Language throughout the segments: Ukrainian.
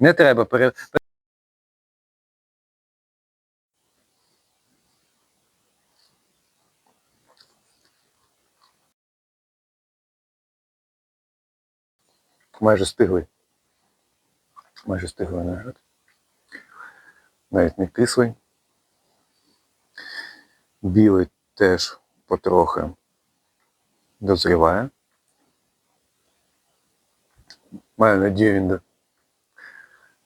Не треба пере... Майже стиглий. Майже стиглий виноград. Навіть не кислий. Білий теж потрохи дозріває. Маю надію, він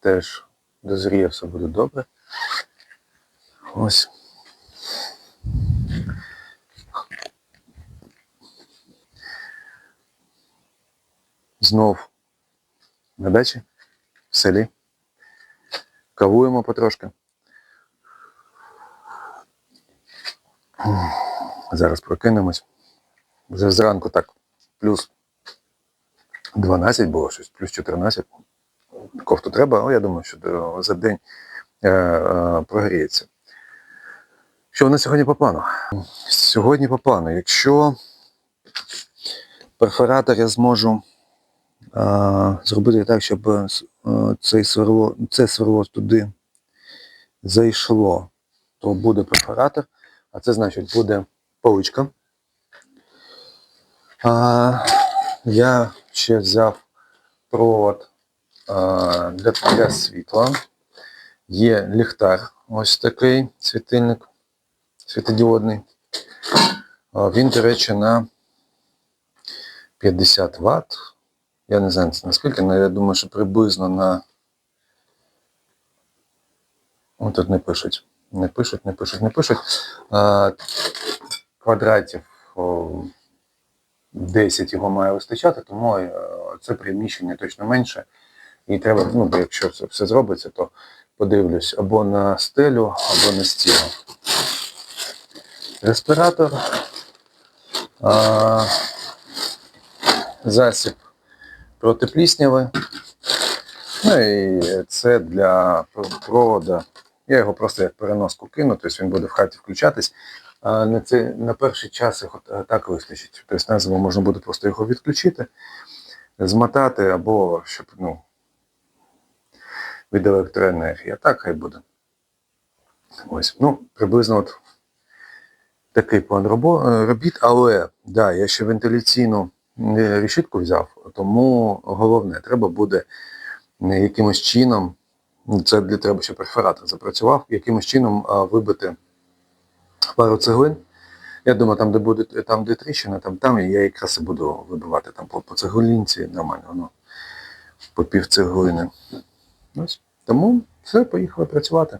теж дозріє, все буде добре. Ось. Знов на дачі, в селі. Кавуємо потрошки. Зараз прокинемось. Вже зранку так, плюс 12 було щось, плюс 14. Кофту треба, але я думаю, що за день е, е, прогріється. Що у нас сьогодні по плану? Сьогодні по плану, якщо перфоратор я зможу е, зробити так, щоб цей сверло, це сверло туди зайшло, то буде перфоратор, а це значить буде поличка. Я ще взяв провод для, для світла. Є ліхтар, ось такий світильник світодіодний. Він, до речі, на 50 Вт. Я не знаю наскільки, але я думаю, що приблизно на. О, тут не пишуть. Не пишуть, не пишуть, не пишуть. А, квадратів о, 10 його має вистачати, тому е, це приміщення точно менше. І треба, ну, бо якщо це все зробиться, то подивлюсь або на стелю, або на стіну. Респіратор, а, засіб проти плісняви. Ну і це для провода. Я його просто як переноску кину, тобто він буде в хаті включатись. А на, це, на перший час його так вистачить. Тобто на можна буде просто його відключити, змотати або щоб ну, від електроенергії. А так хай буде. Ось. Ну, приблизно от такий план е, робіт, але да, я ще вентиляційну е, решітку взяв, тому головне, треба буде е, якимось чином, ну, це для треба, щоб перфоратор запрацював, якимось чином вибити пару цеглин. Я думаю, там, де буде там, де тріщина, там, там я якраз і буду вибивати там по, по цеглинці, нормально, воно по пів цеглини. Ось. Тому все, поїхали працювати.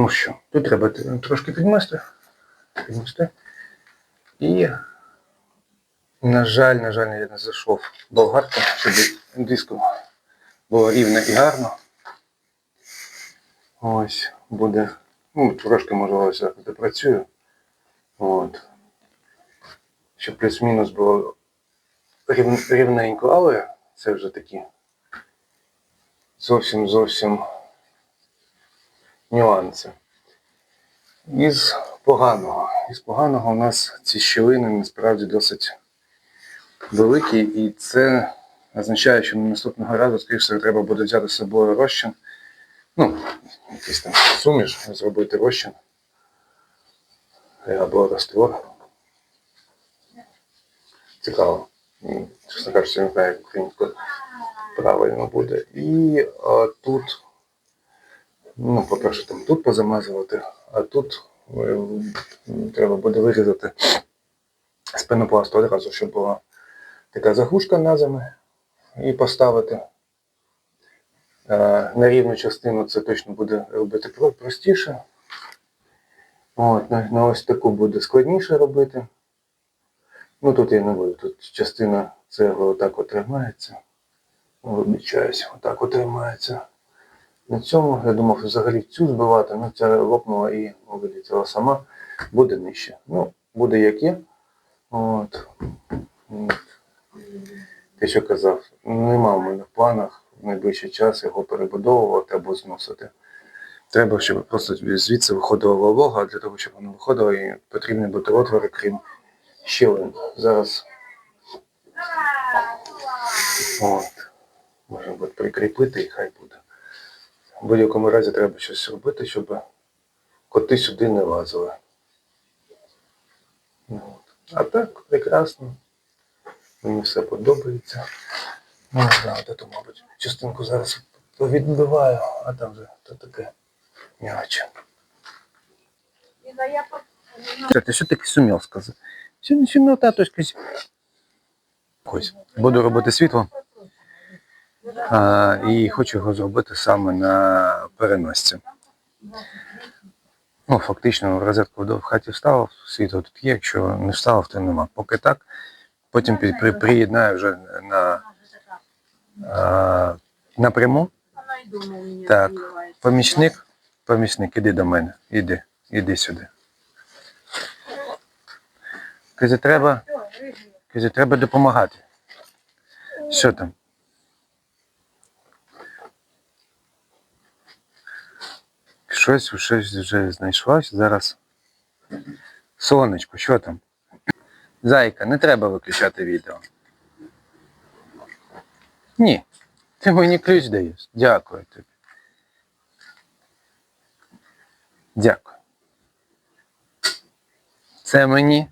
Ну що, тут треба трошки підмести. Підмести. І, на жаль, на жаль, я не зайшов болгарку, щоб диску було рівно і гарно. Ось, буде. Ну, трошки можливо ось допрацюю. От. Щоб плюс-мінус було рів, рівненько, але це вже такі зовсім зовсім нюанси. Із поганого. Із поганого у нас ці щілини насправді досить великі, і це означає, що наступного разу, скоріше, треба буде взяти з собою розчин. Ну, якийсь там суміш, зробити розчин. Або раствор. Цікаво. Чесно кажучи, не знаю, як правильно буде. І а, тут Ну, по-перше, там тут позамазувати, а тут е, треба буде вирізати з пенопласту одразу, щоб була така заглушка на зиму і поставити. Е, На рівну частину це точно буде робити простіше. От, на, на ось таку буде складніше робити. Ну тут я не буду, тут частина цегли отак от тримається. Вибачаюсь, отак от тримається. На цьому я думав взагалі цю збивати, ну ця лопнула і вилетіла сама, буде нижче. Ну, буде як є. От. Те, що казав, нема в мене в планах в найближчий час його перебудовувати або зносити. Треба, щоб просто звідси виходила волога, а для того, щоб вона виходила, і потрібні бути отвори, крім щілин. Зараз от, можна буде прикріпити і хай буде. В будь-якому разі треба щось робити, щоб коти сюди не лазили. Ну. А так, прекрасно. Мені все подобається. Ну, да, от мабуть, частинку зараз відбиваю, а там вже то таке м'яче. Ти що таки сумів сказати? Сумів, таточка? Ось, буду робити світло. І хочу його зробити саме на переносці. Ну, фактично, розетку в хаті вставив, світло тут є, якщо не вставив, то нема. Поки так. Потім при, приєднаю вже на, а, напряму. Так, помічник, помічник, іди до мене, іди, іди сюди. Каже, треба, каже, треба допомагати. Що там? Щось, щось вже знайшлось зараз. Сонечко, що там? Зайка, не треба виключати відео. Ні. Ти мені ключ даєш. Дякую тобі. Дякую. Це мені.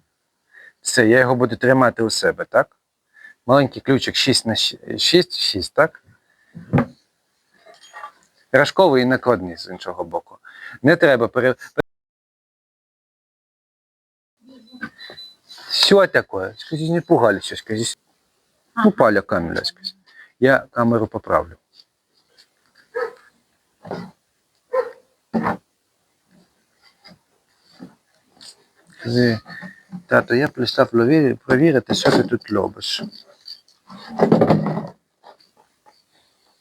Все, я його буду тримати у себе, так? Маленький ключик 6 на 6, 6, так? Рожковий і накладний з іншого боку. Не треба пере... Що таке? Скажіть, не пугались, скажіть. Ну, паля камеля, скажіть. Я камеру поправлю. Скажи, Тато, я прийшла провірити, що ти тут робиш.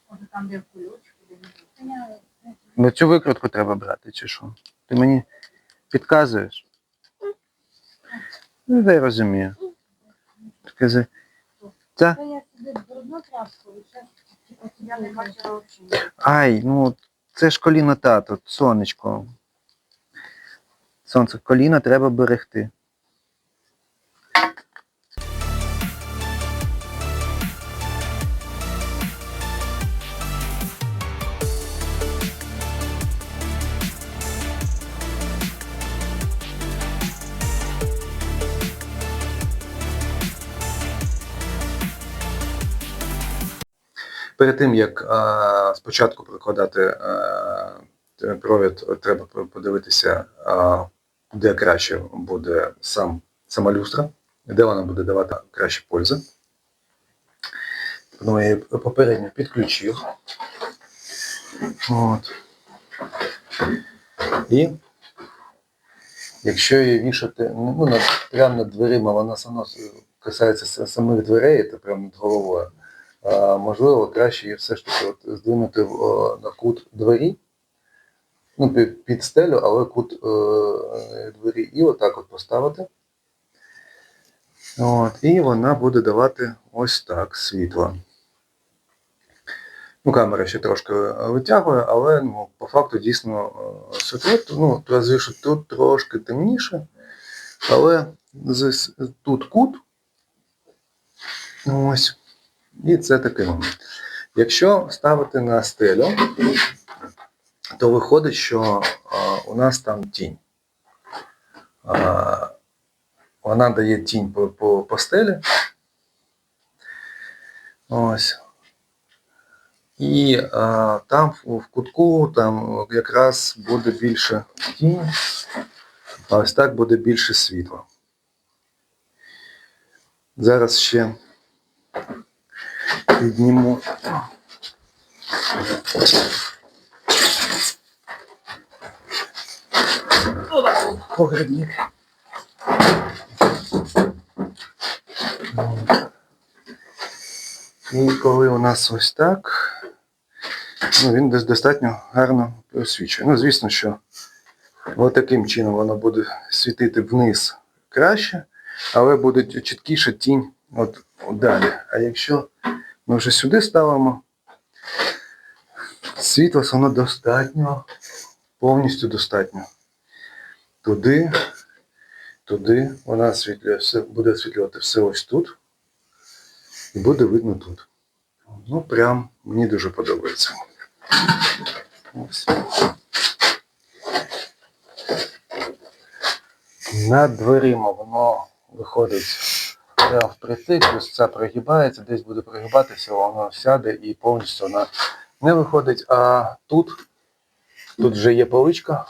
Може, там, де в кульочку, де не знаю. Ну цю викрутку треба брати, чи що? Ти мені підказуєш? Ну, я розумію. Скажи, та, ай, ну це ж коліно тато, сонечко. Сонце, коліно треба берегти. Перед тим як а, спочатку прикладати а, т- провід, треба подивитися, а, де краще буде сам, сама люстра, де вона буде давати краще пользи. Тому я попередньо підключив. От. І якщо її вішати ну, прямо над дверима, вона сама касається самих дверей, це прямо над головою. Можливо, краще її все ж таки от здвинути в, на кут двері, ну, під, під стелю, але кут е, двері і отак от поставити. От, і вона буде давати ось так світло. Ну, камера ще трошки е, витягує, але ну, по факту дійсно е, світло. Ну, що тут трошки темніше, але тут кут. Ось. І це такий момент. Якщо ставити на стелю, то виходить, що а, у нас там тінь. А, вона дає тінь по, по, по стелі. Ось. І е, там в, кутку там якраз буде більше тіні, а ось так буде більше світла. Зараз ще підніму. Погребник. І коли у нас ось так, ну, він дос- достатньо гарно освічує. Ну, звісно, що таким чином воно буде світити вниз краще, але буде чіткіша тінь от далі. А якщо ми вже сюди ставимо, світла воно достатньо, повністю достатньо. Туди, туди вона освітлює все, буде освітлювати все ось тут. І буде видно тут. Ну, прям мені дуже подобається. Ось. Над дверима воно виходить впритик, ось це прогибається, десь буде прогибатися, воно сяде і повністю вона не виходить. А тут, тут вже є поличка,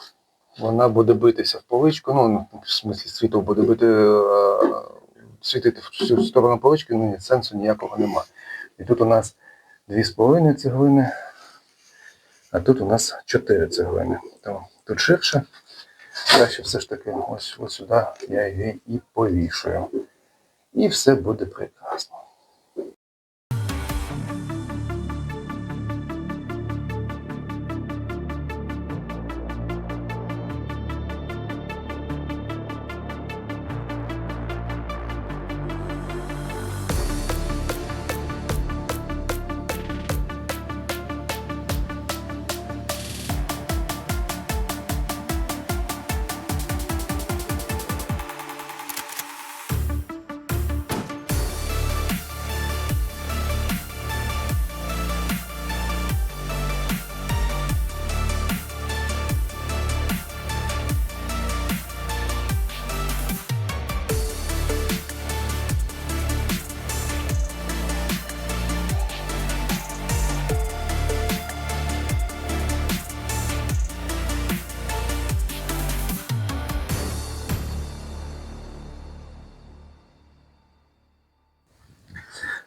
вона буде битися в поличку, ну, в смислі світло буде бити, е, світити в цю сторону полички, ну сенсу ніякого нема. І тут у нас дві з половиною цеглини, а тут у нас чотири цеглини. То тут ширше. Краще все ж таки ось, ось сюди я її і повішую. І все буде прекрасно.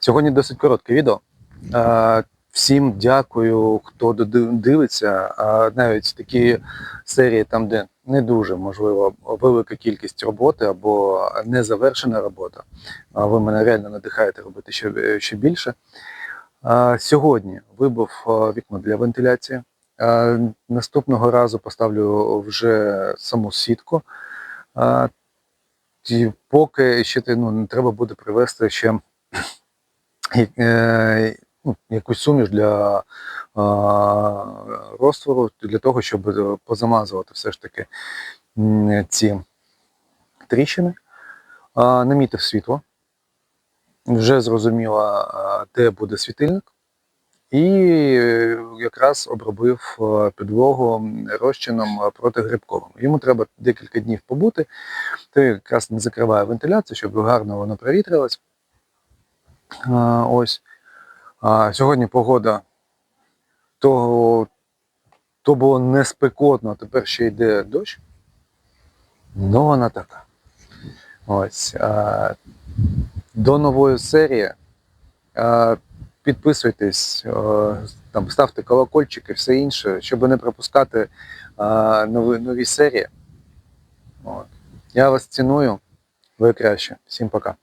Сьогодні досить коротке відео. Е, Всім дякую, хто дивиться. Навіть такі серії, там, де не дуже можливо велика кількість роботи або незавершена робота. Ви мене реально надихаєте робити ще, ще більше. Сьогодні вибив вікно для вентиляції. Наступного разу поставлю вже саму сітку. Поки ще ну, треба буде привезти ще е, якусь суміш для розтвору, для того, щоб е, позамазувати все ж таки ці тріщини. Намітив світло. Вже зрозуміло, де буде світильник. І е, якраз обробив е, підлогу розчином е, протигрибковим. Йому треба декілька днів побути, то якраз не закриває вентиляцію, щоб гарно воно провітрилось. Ось. Сьогодні погода то, то було не спекотно, а тепер ще йде дощ. Ну, вона така. Ось. До нової серії. Підписуйтесь, там, ставте колокольчики, все інше, щоб не пропускати нові, нові серії. От. Я вас ціную. Ви краще. Всім пока.